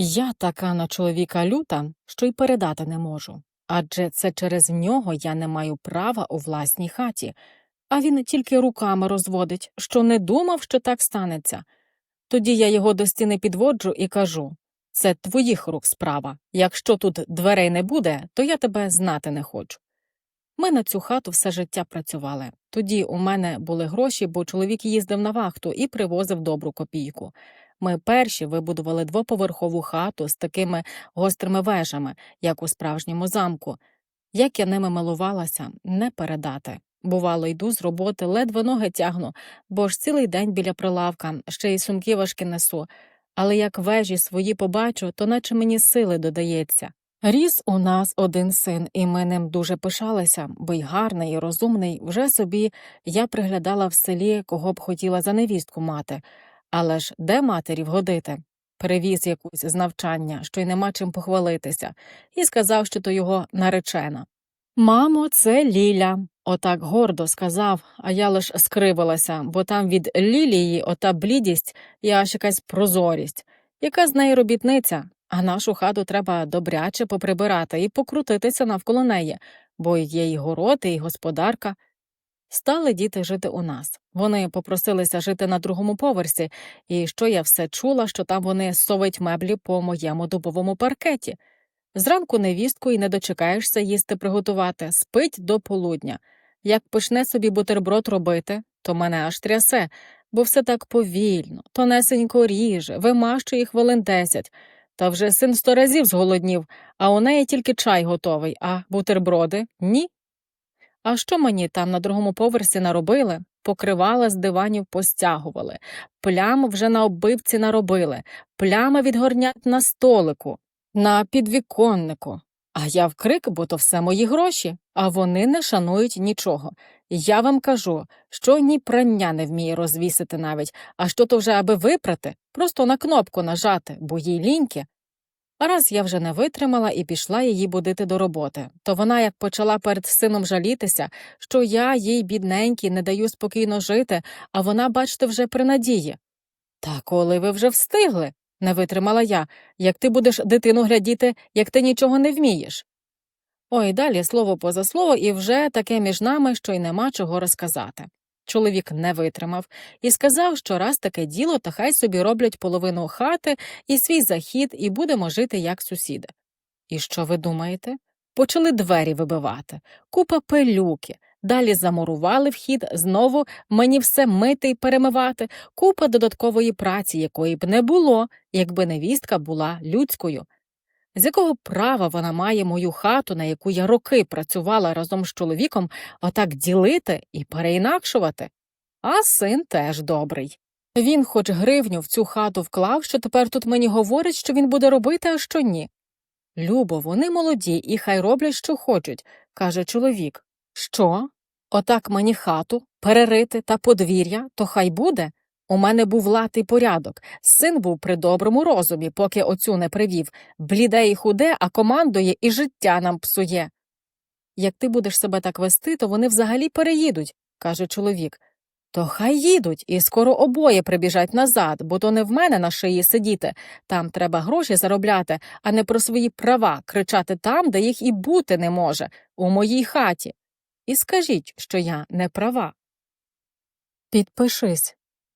Я така на чоловіка люта, що й передати не можу. Адже це через нього я не маю права у власній хаті, а він тільки руками розводить, що не думав, що так станеться. Тоді я його до стіни підводжу і кажу це твоїх рук справа. Якщо тут дверей не буде, то я тебе знати не хочу. Ми на цю хату все життя працювали. Тоді у мене були гроші, бо чоловік їздив на вахту і привозив добру копійку. Ми перші вибудували двоповерхову хату з такими гострими вежами, як у справжньому замку. Як я ними милувалася, не передати. Бувало, йду з роботи, ледве ноги тягну, бо ж цілий день біля прилавка, ще й сумки важкі несу. Але як вежі свої побачу, то наче мені сили додається. Ріс у нас один син, і ми ним дуже пишалися, бо й гарний, і розумний. Вже собі я приглядала в селі, кого б хотіла за невістку мати. Але ж де матері вгодити? Привіз якусь з навчання, що й нема чим похвалитися, і сказав, що то його наречена. Мамо, це Ліля. Отак гордо сказав, а я лиш скривилася, бо там від Лілії ота блідість і аж якась прозорість. Яка з неї робітниця, а нашу хату треба добряче поприбирати і покрутитися навколо неї, бо є й город, і господарка. Стали діти жити у нас. Вони попросилися жити на другому поверсі, і що я все чула, що там вони совать меблі по моєму дубовому паркеті. Зранку невістку і не дочекаєшся їсти приготувати, спить до полудня. Як почне собі бутерброд робити, то мене аж трясе, бо все так повільно, тонесенько ріже, вимащує хвилин десять. Та вже син сто разів зголоднів, а у неї тільки чай готовий, а бутерброди ні. А що мені там на другому поверсі наробили? Покривала з диванів постягували, плям вже на оббивці наробили, плями від горнят на столику, на підвіконнику. А я в крик, бо то все мої гроші, а вони не шанують нічого. Я вам кажу, що ні прання не вміє розвісити навіть, а що то вже аби випрати, просто на кнопку нажати, бо їй ліньки. Раз я вже не витримала і пішла її будити до роботи, то вона як почала перед сином жалітися, що я їй, бідненькій, не даю спокійно жити, а вона, бачите, вже при надії. Та коли ви вже встигли, не витримала я, як ти будеш дитину глядіти, як ти нічого не вмієш. Ой, далі слово поза слово, і вже таке між нами, що й нема чого розказати. Чоловік не витримав і сказав, що раз таке діло, то хай собі роблять половину хати і свій захід, і будемо жити як сусіди. І що ви думаєте? Почали двері вибивати, купа пилюки, далі замурували вхід, знову мені все мити й перемивати, купа додаткової праці, якої б не було, якби невістка була людською. З якого права вона має мою хату, на яку я роки працювала разом з чоловіком, отак ділити і переінакшувати? А син теж добрий. Він хоч гривню в цю хату вклав, що тепер тут мені говорить, що він буде робити, а що ні. Любо, вони молоді і хай роблять, що хочуть, каже чоловік. Що? Отак мені хату, перерити та подвір'я, то хай буде. У мене був і порядок. Син був при доброму розумі, поки оцю не привів. Бліде і худе, а командує і життя нам псує. Як ти будеш себе так вести, то вони взагалі переїдуть, каже чоловік. То хай їдуть, і скоро обоє прибіжать назад, бо то не в мене на шиї сидіти. Там треба гроші заробляти, а не про свої права кричати там, де їх і бути не може, у моїй хаті. І скажіть, що я не права. Підпишись.